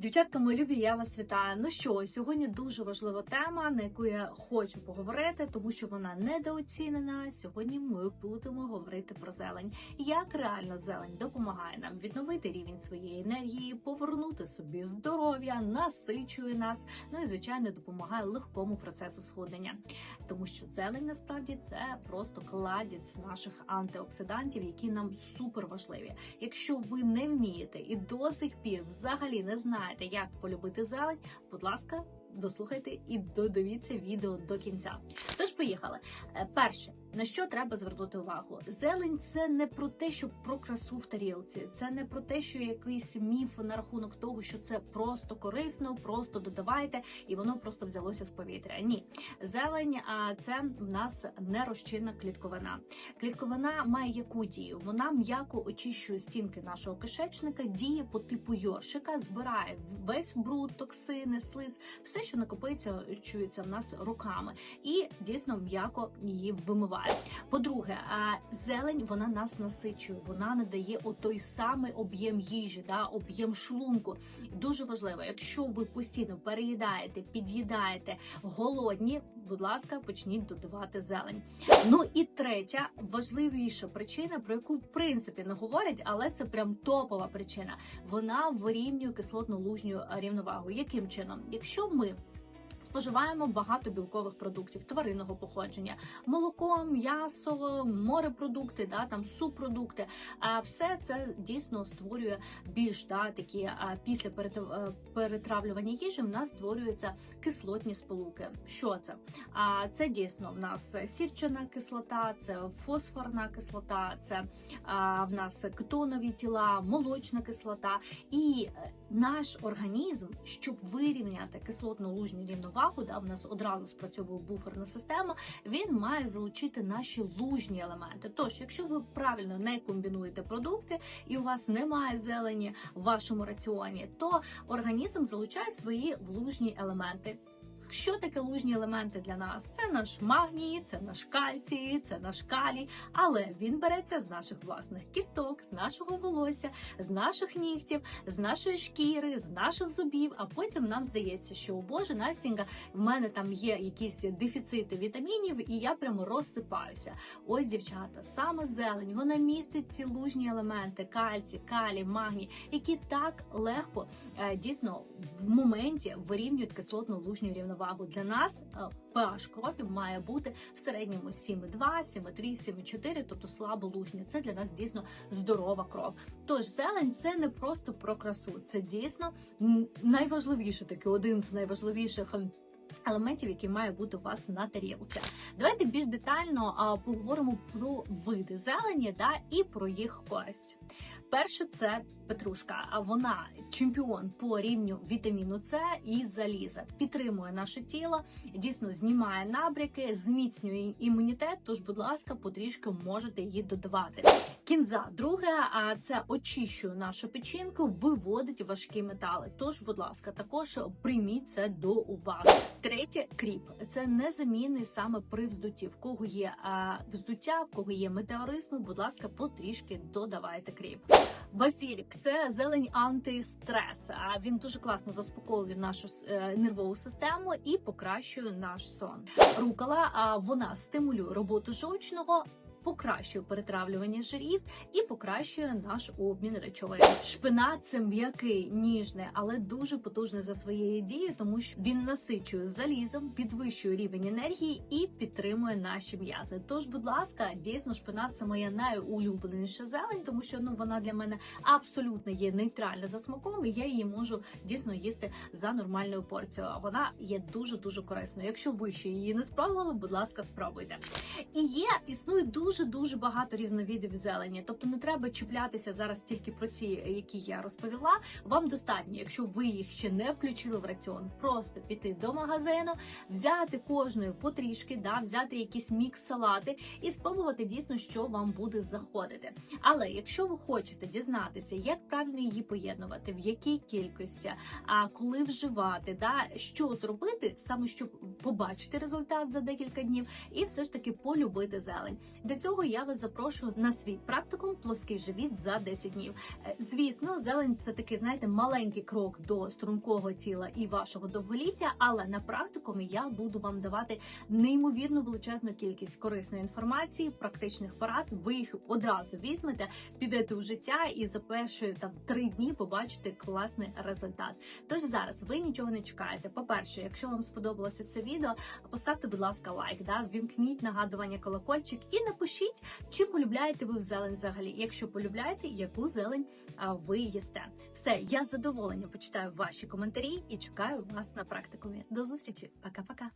Дівчатка, мої любі, я вас вітаю. Ну що, сьогодні дуже важлива тема, на яку я хочу поговорити, тому що вона недооцінена. Сьогодні ми будемо говорити про зелень. Як реально зелень допомагає нам відновити рівень своєї енергії, повернути собі здоров'я, насичує нас. Ну і звичайно допомагає легкому процесу схуднення, тому що зелень насправді це просто кладіць наших антиоксидантів, які нам супер важливі. Якщо ви не вмієте і до сих пір взагалі не знаєте, як полюбити зелень, будь ласка, дослухайте і додивіться відео до кінця. Тож поїхали. Е, Перше, на що треба звернути увагу? Зелень це не про те, що про красу в тарілці, це не про те, що якийсь міф на рахунок того, що це просто корисно, просто додавайте, і воно просто взялося з повітря. Ні, зелень це в нас нерозчинна клітковина. Клітковина має яку дію? Вона м'яко очищує стінки нашого кишечника, діє по типу йоршика, збирає весь бруд, токсини, слиз, все, що накопиться, чується в нас руками, і дійсно м'яко її вимиває. По-друге, зелень вона нас насичує, вона надає отой самий об'єм їжі, да, об'єм шлунку. Дуже важливо, якщо ви постійно переїдаєте, під'їдаєте, голодні, будь ласка, почніть додавати зелень. Ну і третя важливіша причина, про яку в принципі не говорять, але це прям топова причина. Вона вирівнює кислотно-лужню рівновагу. Яким чином? Якщо ми Споживаємо багато білкових продуктів тваринного походження, молоко, м'ясо, морепродукти, да там субпродукти. А все це дійсно створює більш да, такі після е, перетравлювання їжі в нас створюються кислотні сполуки. Що це? А це дійсно в нас сірчана кислота, це фосфорна кислота, це в нас кетонові тіла, молочна кислота. І е, наш організм, щоб вирівняти кислотно-лужню рівновагу, да, в нас одразу спрацьовує буферна система, він має залучити наші лужні елементи. Тож, якщо ви правильно не комбінуєте продукти і у вас немає зелені в вашому раціоні, то організм залучає свої влужні елементи. Що таке лужні елементи для нас? Це наш магній, це наш кальцій, це наш калій, але він береться з наших власних кісток, з нашого волосся, з наших нігтів, з нашої шкіри, з наших зубів. А потім нам здається, що о Боже, Настінька, в мене там є якісь дефіцити вітамінів, і я прямо розсипаюся. Ось, дівчата, саме зелень, вона містить ці лужні елементи: кальцій, калій, магній, які так легко е, дійсно в моменті вирівнюють кислотну лужню рівновагу. Для нас е, pH крові має бути в середньому 7,2, 7,3, 7,4, тобто слаболужня. Це для нас дійсно здорова кров. Тож зелень це не просто про красу, це дійсно найважливіше, таки один з найважливіших. Ем, Елементів, які має бути у вас на тарілці. Давайте більш детально а, поговоримо про види зелені да, і про їх користь. Перше це петрушка, а вона чемпіон по рівню вітаміну С і заліза. Підтримує наше тіло, дійсно знімає набряки, зміцнює імунітет. Тож, будь ласка, потрішки можете її додавати. Кінза, друге, це очищує нашу печінку, виводить важкі метали. Тож, будь ласка, також прийміть це до уваги. Третє кріп це незамінний саме при вздутті. В кого є вздуття, в кого є метеоризми, будь ласка, потрішки додавайте кріп. Базілік це зелень антистрес. Він дуже класно заспокоює нашу е, нервову систему і покращує наш сон. Рукола, а вона стимулює роботу жовчного. Покращує перетравлювання жирів і покращує наш обмін речовин. Шпинат це м'який, ніжний, але дуже потужний за своєю дією, тому що він насичує залізом, підвищує рівень енергії і підтримує наші м'язи. Тож, будь ласка, дійсно, шпинат це моя найулюбленіша зелень, тому що ну вона для мене абсолютно є нейтральна за смаком, і я її можу дійсно їсти за нормальною порцією. Вона є дуже дуже корисною. Якщо ви ще її не спробували, будь ласка, спробуйте. І є існує дуже дуже багато різновидів зелені. Тобто не треба чіплятися зараз тільки про ці, які я розповіла. Вам достатньо, якщо ви їх ще не включили в раціон, просто піти до магазину, взяти кожної потрішки, да, взяти якісь мікс салати і спробувати дійсно, що вам буде заходити. Але якщо ви хочете дізнатися, як правильно її поєднувати, в якій кількості, а коли вживати, да, що зробити, саме щоб побачити результат за декілька днів, і все ж таки полюбити зелень. Для цього я вас запрошую на свій практикум плоский живіт за 10 днів. Е, Звісно, зелень це такий, знаєте, маленький крок до стрункого тіла і вашого довголіття, але на практикумі я буду вам давати неймовірно величезну кількість корисної інформації, практичних порад. Ви їх одразу візьмете, підете у життя і за перші там три дні побачите класний результат. Тож зараз ви нічого не чекаєте. По-перше, якщо вам сподобалося це відео, поставте, будь ласка, лайк, да, ввімкніть нагадування колокольчик і напишіть, чи полюбляєте ви зелень взагалі. Якщо полюбляєте, яку зелень ви їсте. Все, я з задоволенням почитаю ваші коментарі і чекаю вас на практикумі. До зустрічі, пока-пока.